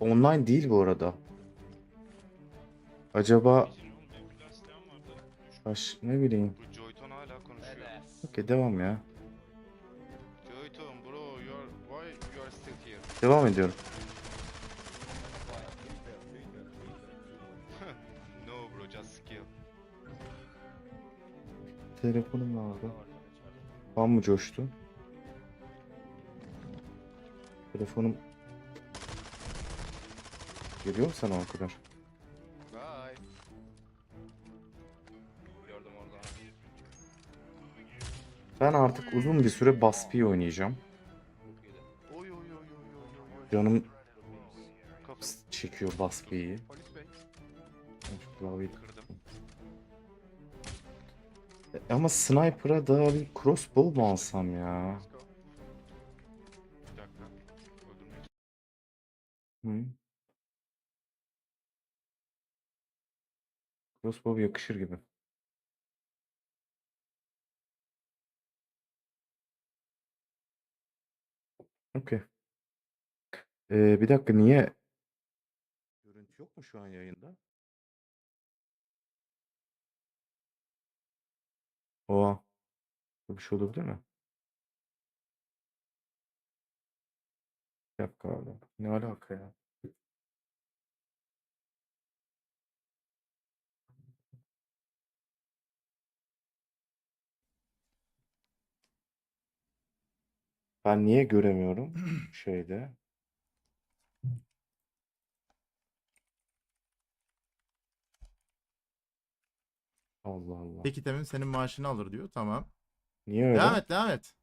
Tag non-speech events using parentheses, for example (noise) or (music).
Online değil bu arada. Acaba baş ne bileyim. Bu Joyton hala konuşuyor. Okey devam ya. Joyton bro you are why you are still here? Devam ediyorum. (laughs) no bro just skill. Telefonum nerede? Fan mı coştu? Telefonum Geliyor mu sana o kadar? Bye. Gördüm orada. Ben artık uzun bir süre Baspi oynayacağım. Oy oy oy oy oy oy oy. Canım Kapı. çekiyor Baspi'yi. Polis bey. Şu klavyeyi- Kırdım. E, Ama sniper'a da bir crossbow mu alsam ya? Let's go. Bir dakika. Öldürmek Hı? Crossbow yakışır gibi. Okey. Ee, bir dakika niye? Görüntü yok mu şu an yayında? Oha. Bir şey olabilir mi? Bir dakika abi. Ne alaka ya? Ben niye göremiyorum (clears throat) şeyde? Allah Allah. Peki Temin senin maaşını alır diyor. Tamam. Niye öyle? Devam et devam et.